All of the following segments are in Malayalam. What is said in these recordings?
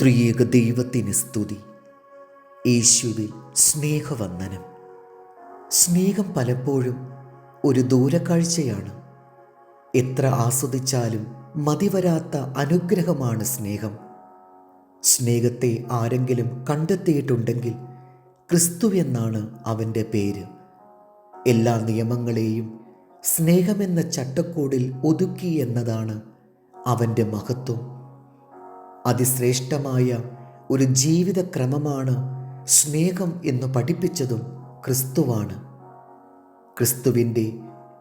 ത്രിയേക ദൈവത്തിന് സ്തുതി. യേശുവിൽ സ്നേഹവന്ദനം. സ്നേഹം പലപ്പോഴും ഒരു ദൂരക്കാഴ്ചയാണ്. എത്ര ആസ്വദിച്ചാലും മതിവരാത്ത അനുഗ്രഹമാണ് സ്നേഹം. സ്നേഹത്തെ ആരെങ്കിലും കണ്ടെത്തിയിട്ടുണ്ടെങ്കിൽ ക്രിസ്തു എന്നാണ് അവന്റെ പേര്. എല്ലാ നിയമങ്ങളെയും സ്നേഹമെന്ന ചട്ടക്കൂടിൽ ഒതുക്കി എന്നതാണ് അവന്റെ മഹത്വം. അതിശ്രേഷ്ഠമായ ഒരു ജീവിതക്രമമാണ് സ്നേഹം എന്ന് പഠിപ്പിച്ചതും ക്രിസ്തുവാണ്. ക്രിസ്തുവിന്റെ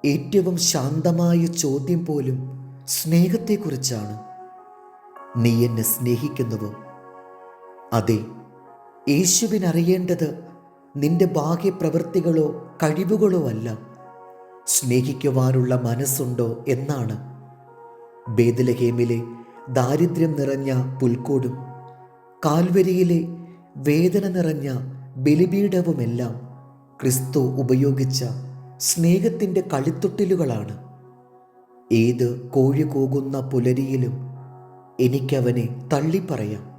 ഏറ്റവും ശാന്തമായ ചോദ്യം പോലും സ്നേഹത്തെക്കുറിച്ചാണ്. നീ എന്നെ സ്നേഹിക്കുന്നുവോ അതെ യേശുവിനറിയേണ്ടത് നിന്റെ ബാഹ്യപ്രവൃത്തികളോ കഴിവുകളോ അല്ല. സ്നേഹിക്കുവാനുള്ള മനസ്സുണ്ടോ എന്നാണ്. ബേദലഹേമിലെ ദാരിദ്ര്യം നിറഞ്ഞ പുൽക്കോടും കാൽവരിയിലെ വേദന നിറഞ്ഞ ബലിപീഠവുമെല്ലാം ക്രിസ്തു ഉപയോഗിച്ച സ്നേഹത്തിന്റെ കളിത്തൊട്ടിലുകളാണ്. ഏത് കോഴി കൂകുന്ന പുലരിയിലും എനിക്കവനെ തള്ളിപ്പറയാം.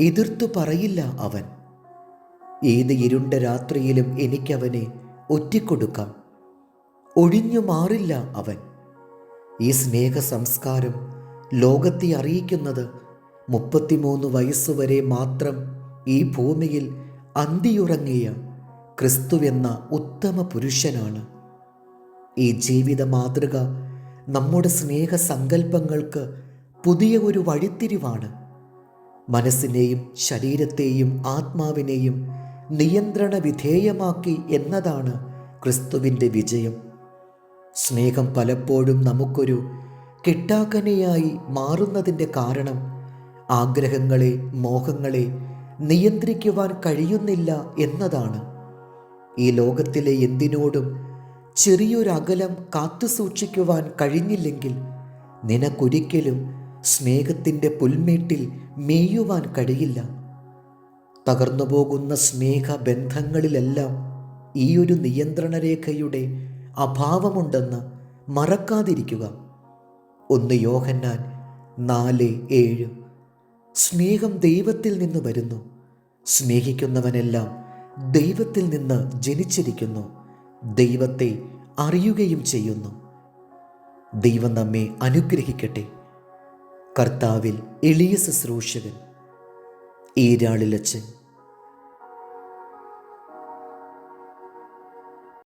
എതിർത്തു പറയില്ല അവൻ. ഏത് ഇരുണ്ട രാത്രിയിലും എനിക്കവനെ ഒറ്റിക്കൊടുക്കാം. ഒഴിഞ്ഞു മാറില്ല അവൻ. ഈ സ്നേഹ സംസ്കാരം ലോകത്തെ അറിയിക്കുന്നത് മുപ്പത്തിമൂന്ന് വയസ്സുവരെ മാത്രം ഈ ഭൂമിയിൽ അന്തിയുറങ്ങിയ ക്രിസ്തുവെന്ന ഉത്തമ പുരുഷനാണ്. ഈ ജീവിത മാതൃക നമ്മുടെ സ്നേഹ സങ്കല്പങ്ങൾക്ക് പുതിയ ഒരു വഴിത്തിരിവാണ്. മനസ്സിനെയും ശരീരത്തെയും ആത്മാവിനെയും നിയന്ത്രണ വിധേയമാക്കി എന്നതാണ് ക്രിസ്തുവിന്റെ വിജയം. സ്നേഹം പലപ്പോഴും നമുക്കൊരു കിട്ടാക്കനയായി മാറുന്നതിന്റെ കാരണം ആഗ്രഹങ്ങളെ മോഹങ്ങളെ നിയന്ത്രിക്കുവാൻ കഴിയുന്നില്ല എന്നതാണ്. ഈ ലോകത്തിലെ എന്തിനോടും ചെറിയൊരകലം കാത്തു സൂക്ഷിക്കുവാൻ കഴിഞ്ഞില്ലെങ്കിൽ നിനക്കൊരിക്കലും സ്നേഹത്തിന്റെ പുൽമേട്ടിൽ മേയുവാൻ കഴിയില്ല. തകർന്നുപോകുന്ന സ്നേഹബന്ധങ്ങളിലെല്ലാം ഈ ഒരു നിയന്ത്രണരേഖയുടെ അഭാവമുണ്ടെന്ന് മറക്കാതിരിക്കുക. ഒന്ന് യോഹന്നാൻ നാല് ഏഴ്. സ്നേഹം ദൈവത്തിൽ നിന്ന് വരുന്നു. സ്നേഹിക്കുന്നവനെല്ലാം ദൈവത്തിൽ നിന്ന് ജനിച്ചിരിക്കുന്നു. ദൈവത്തെ അറിയുകയും ചെയ്യുന്നു. ദൈവം നമ്മെ അനുഗ്രഹിക്കട്ടെ. കർത്താവിൽ എളിയ ശുശ്രൂഷകൻ ഈരാളിലച്ചൻ